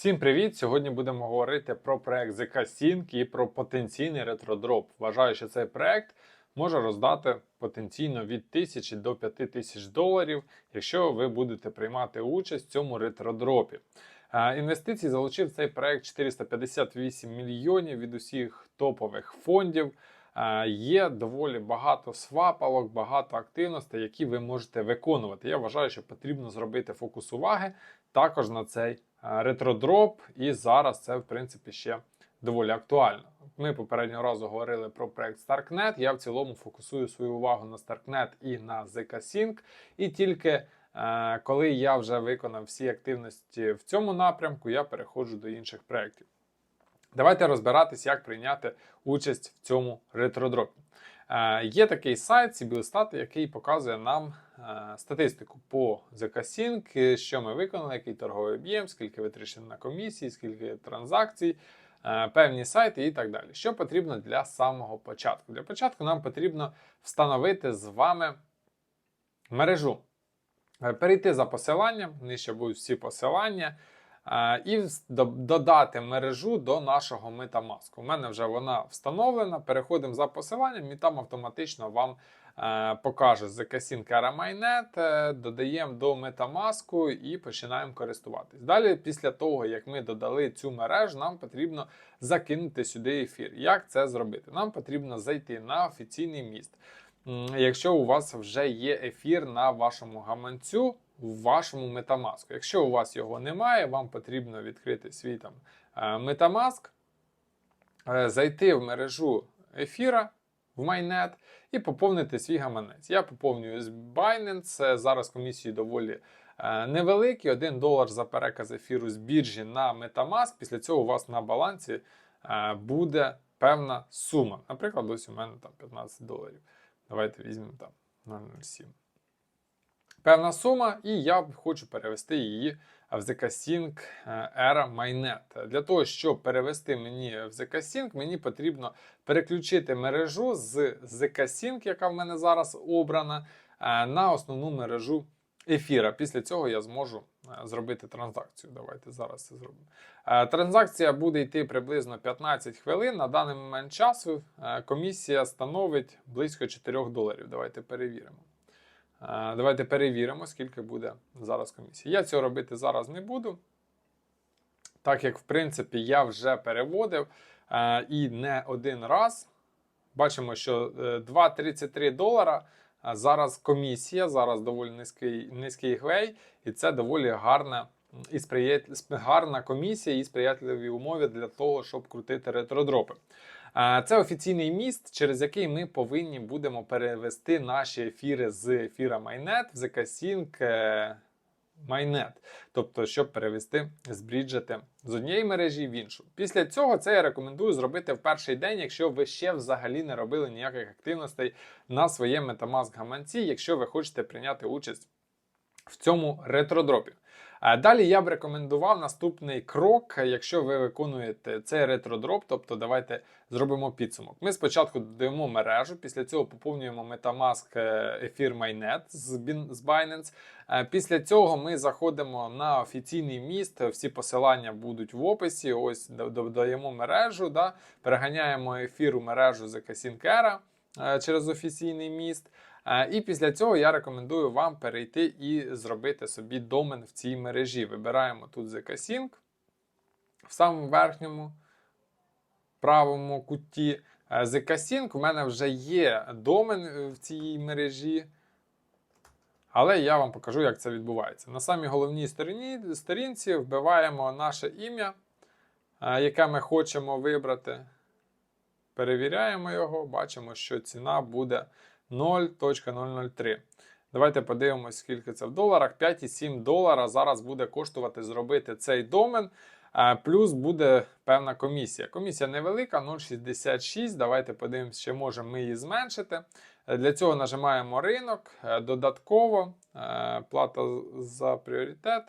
Всім привіт! Сьогодні будемо говорити про проект ZK Sync і про потенційний ретродроп. Вважаю, що цей проект може роздати потенційно від 1000 до 5000 доларів, якщо ви будете приймати участь в цьому ретродропі. Е, Інвестицій залучив цей проект 458 мільйонів від усіх топових фондів. Е, Є доволі багато свапалок, багато активностей, які ви можете виконувати. Я вважаю, що потрібно зробити фокус уваги також на цей ретродроп, і зараз це в принципі ще доволі актуально. Ми попереднього разу говорили про проект StarkNet. Я в цілому фокусую свою увагу на StarkNet і на ZK Sync. І тільки е, коли я вже виконав всі активності в цьому напрямку, я переходжу до інших проєктів. Давайте розбиратись, як прийняти участь в цьому ретродропі. Е, є такий сайт CBStat, який показує нам е, статистику по ZK-Sync, е, що ми виконали, який торговий об'єм, скільки витрачено на комісії, скільки транзакцій, е, певні сайти і так далі. Що потрібно для самого початку? Для початку нам потрібно встановити з вами мережу. Е, Перейти за посиланням, нижче будуть всі посилання. Е, І додати мережу до нашого Metamask. У мене вже вона встановлена. Переходимо за посиланням, і там автоматично вам е, покаже ZK-Sync е, додаємо до Metamask і починаємо користуватись. Далі, після того, як ми додали цю мережу, нам потрібно закинути сюди ефір. Як це зробити? Нам потрібно зайти на офіційний міст. Якщо у вас вже є ефір на вашому гаманцю, в вашому Metamask. Якщо у вас його немає, вам потрібно відкрити свій там е, Metamask, зайти в мережу ефіра в Майнет і поповнити свій гаманець. Я поповнюю з Binance. е, Зараз комісії доволі е, невеликі. 1 долар за переказ ефіру з біржі на Metamask. Після цього у вас на балансі е, буде певна сума. Наприклад, ось у мене там 15 доларів. Давайте візьмемо там 0,07. Певна сума, і я хочу перевести її в ZK-Sync Era Mainnet. Для того, щоб перевести мені в ZK-Sync, мені потрібно переключити мережу з ZK-Sync, яка в мене зараз обрана, е, на основну мережу ефіра. Після цього я зможу е, зробити транзакцію. Давайте зараз це зробимо. Е, Транзакція буде йти приблизно 15 хвилин. На даний момент часу е, комісія становить близько 4 доларів. Давайте перевіримо. Е, Давайте перевіримо, скільки буде зараз комісія. Я цього робити зараз не буду, так як, в принципі, я вже переводив е, і не один раз. Бачимо, що е, 2,33 долара. Зараз комісія, зараз доволі низький, низький гвей, і це доволі гарна і сприят... гарна комісія і сприятливі умови для того, щоб крутити ретродропи. Це офіційний міст, через який ми повинні будемо перевести наші ефіри з ефіра Майнет в ZK-Sync е, Майнет. Тобто, щоб перевести, збріджити з однієї мережі в іншу. Після цього це я рекомендую зробити в перший день, якщо ви ще взагалі не робили ніяких активностей на своєму Metamask гаманці, якщо ви хочете прийняти участь в цьому ретродропі. Далі я б рекомендував наступний крок, якщо ви виконуєте цей ретродроп, тобто давайте зробимо підсумок. Ми спочатку додаємо мережу, після цього поповнюємо Metamask е, Ефір Mainnet з Bin- Binance. Е, Після цього ми заходимо на офіційний міст. Всі посилання будуть в описі. Ось додаємо мережу, да, переганяємо ефір у мережу Закасінкера через офіційний міст. Е, І після цього я рекомендую вам перейти і зробити собі домен в цій мережі. Вибираємо тут ZK-Sync в самому верхньому правому куті. Е, ZK-Sync, у мене вже є домен е, в цій мережі. Але я вам покажу, як це відбувається. На самій головній сторінці вбиваємо наше ім'я, е, яке ми хочемо вибрати. Перевіряємо його, бачимо, що ціна буде 0.003. Давайте подивимось, скільки це в доларах. 5,7 долара зараз буде коштувати зробити цей домен. Плюс буде певна комісія. Комісія невелика, 0,66. Давайте подивимось, чи можемо ми її зменшити. Для цього нажимаємо ринок, е, додатково, е, плата за пріоритет.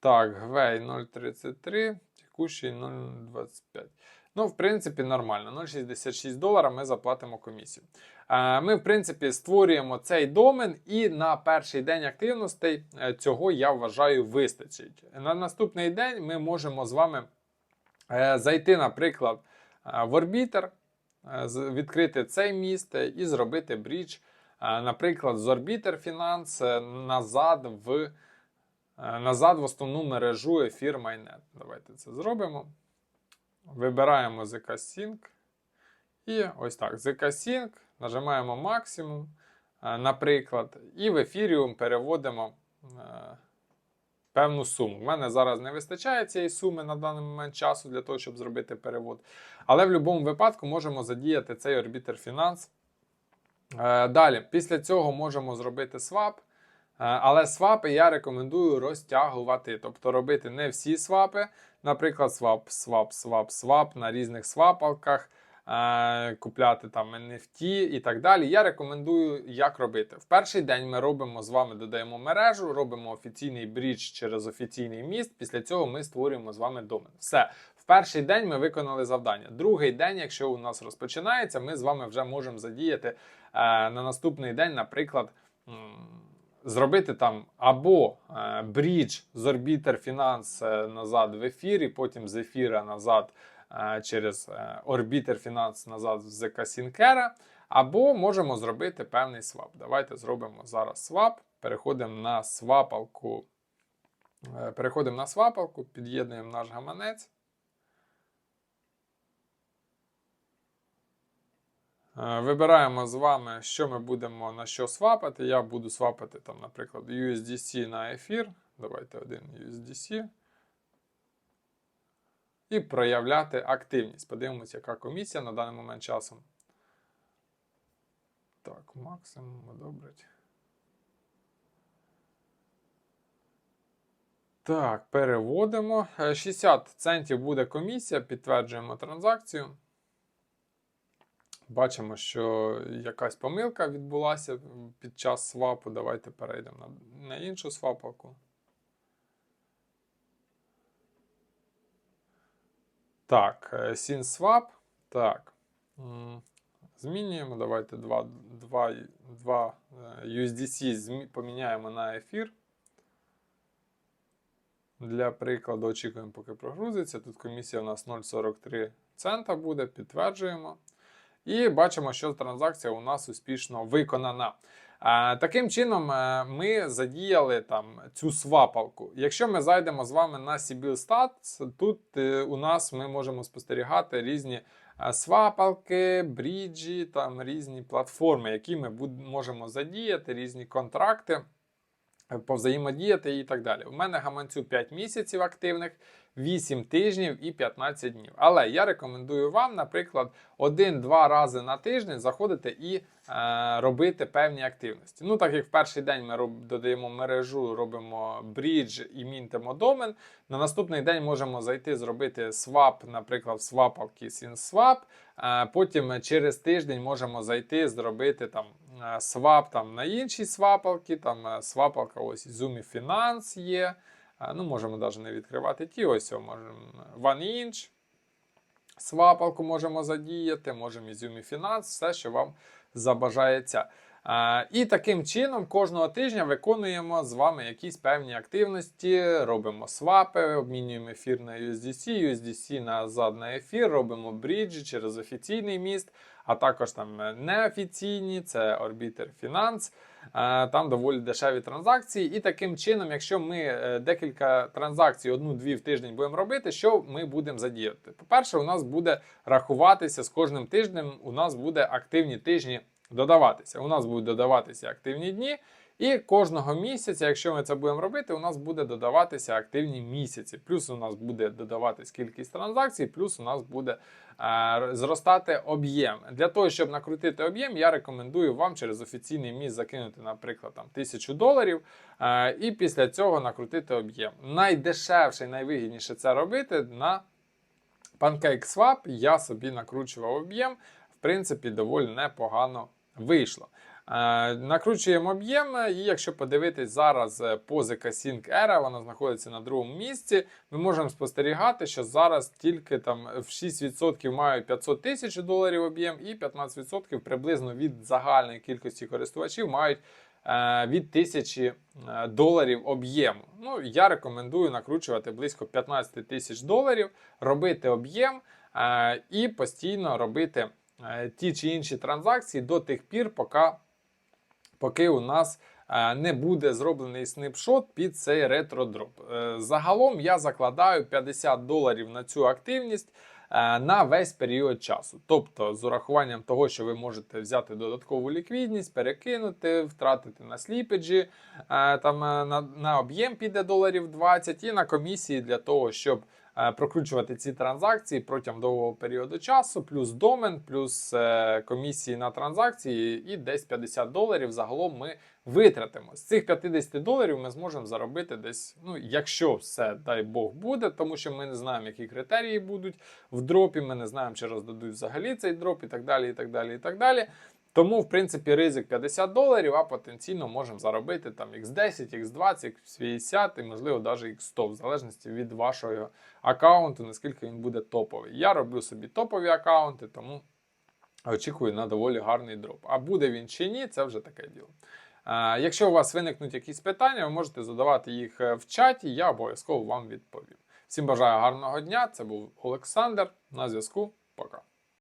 Так, гвей 0,33, текущий 0,25. Ну, в принципі, нормально. 0,66 долара ми заплатимо комісію. Е, Ми, в принципі, створюємо цей домен, і на перший день активностей е, цього я вважаю вистачить. На наступний день ми можемо з вами е, зайти, наприклад, в е, відкрити цей міст і зробити брідж, наприклад, з Finance е, назад в, назад в основну мережу Ефір Майнет. Давайте це зробимо. Вибираємо ZK Sync. І ось так. ZK Sync, нажимаємо максимум, е, наприклад, і в ефіріум переводимо е, певну суму. У мене зараз не вистачає цієї суми на даний момент часу для того, щоб зробити перевод. Але в будь-якому випадку можемо задіяти цей Orbiter Finance. Е, Далі, після цього можемо зробити свап. Е, Але свапи я рекомендую розтягувати, тобто робити не всі свапи, наприклад, свап, свап, свап, свап на різних свапалках, е, купляти там NFT і так далі. Я рекомендую, як робити. В перший день ми робимо з вами, додаємо мережу, робимо офіційний брідж через офіційний міст. Після цього ми створюємо з вами домен. Все. Перший день ми виконали завдання. Другий день, якщо у нас розпочинається, ми з вами вже можемо задіяти е, на наступний день, наприклад. Зробити там або е, брідж з Orbiter Finance е, назад в ефір, і потім з ефіра назад е, через Orbiter Finance назад в ZK Syncera, або можемо зробити певний свап. Давайте зробимо зараз свап. Переходимо на свапалку. Переходимо на свапалку, під'єднуємо наш гаманець. Вибираємо з вами, що ми будемо на що свапати. Я буду свапати, там, наприклад, USDC на ефір. Давайте один USDC. І проявляти активність. Подивимося, яка комісія на даний момент часом. Так, максимум одобрить. Так, переводимо. Е, 60 центів буде комісія, підтверджуємо транзакцію. Бачимо, що якась помилка відбулася під час свапу. Давайте перейдемо на, на іншу свапалку. Так, е, SynSwap. Так. Змінюємо. Давайте 2, 2, 2 USDC поміняємо на ефір. Для прикладу, очікуємо, поки прогрузиться. Тут комісія у нас 0,43 цента буде, підтверджуємо. І бачимо, що транзакція у нас успішно виконана. Таким чином, е, ми задіяли там цю свапалку. Якщо ми зайдемо з вами на Stats, тут е, у нас ми можемо спостерігати різні свапалки, бріджі, там різні платформи, які ми можемо задіяти, різні контракти повзаємодіяти і так далі. У мене гаманцю 5 місяців активних, 8 тижнів і 15 днів. Але я рекомендую вам, наприклад, один-два рази на тиждень заходити і е, робити певні активності. Ну, так як в перший день ми роб, додаємо мережу, робимо брідж і мінтимо домен. На наступний день можемо зайти, зробити свап, наприклад, в свапалки SynSwap. Е, потім через тиждень можемо зайти, зробити там свап там, на інші свапалки. Там е, свапалка ось Zoomi Finance є. Е, Ну, можемо навіть не відкривати ті. Ось можемо OneInch. Свапалку можемо задіяти, можемо Izumi Finance, все, що вам забажається. Е, І таким чином кожного тижня виконуємо з вами якісь певні активності, робимо свапи, обмінюємо ефір на USDC, USDC назад на ефір, робимо бріджі через офіційний міст, а також там неофіційні, це Orbiter Finance. Е, Там доволі дешеві транзакції. І таким чином, якщо ми е, декілька транзакцій, одну-дві в тиждень будемо робити, що ми будемо задіяти? По-перше, у нас буде рахуватися з кожним тижнем, у нас буде активні тижні додаватися. У нас будуть додаватися активні дні. І кожного місяця, якщо ми це будемо робити, у нас буде додаватися активні місяці. Плюс у нас буде додаватись кількість транзакцій, плюс у нас буде е, зростати об'єм. Для того, щоб накрутити об'єм, я рекомендую вам через офіційний міст закинути, наприклад, там тисячу доларів, е, і після цього накрутити об'єм. Найдешевше і найвигідніше це робити на PancakeSwap. Я собі накручував об'єм. В принципі, доволі непогано вийшло. Е, Накручуємо об'єм, і якщо подивитись зараз е, позика Sync Era, вона знаходиться на другому місці. Ми можемо спостерігати, що зараз тільки там в 6% мають 500 тисяч доларів об'єм, і 15% приблизно від загальної кількості користувачів мають е, від 1000 е, доларів об'єму. Ну, я рекомендую накручувати близько 15 тисяч доларів, робити об'єм і постійно робити ті чи інші транзакції до тих пір, поки, поки у нас е, не буде зроблений снипшот під цей ретро-дроп. Е, Загалом я закладаю 50 доларів на цю активність е, на весь період часу. Тобто, з урахуванням того, що ви можете взяти додаткову ліквідність, перекинути, втратити на сліпеджі, там на, на об'єм піде доларів 20 і на комісії для того, щоб прокручувати ці транзакції протягом довгого періоду часу, плюс домен, плюс е, комісії на транзакції, і десь 50 доларів загалом ми витратимо. З цих 50 доларів ми зможемо заробити десь, ну, якщо все, дай Бог, буде, тому що ми не знаємо, які критерії будуть в дропі, ми не знаємо, чи роздадуть взагалі цей дроп і так далі. і так далі, і так далі. Тому, в принципі, ризик 50 доларів, а потенційно можемо заробити там X10, X20, X50 і, можливо, навіть X100, в залежності від вашого аккаунту, наскільки він буде топовий. Я роблю собі топові аккаунти, тому очікую на доволі гарний дроп. А буде він чи ні, це вже таке діло. Якщо у вас виникнуть якісь питання, ви можете задавати їх е, в чаті, я обов'язково вам відповім. Всім бажаю гарного дня. Це був Олександр. На зв'язку. Пока.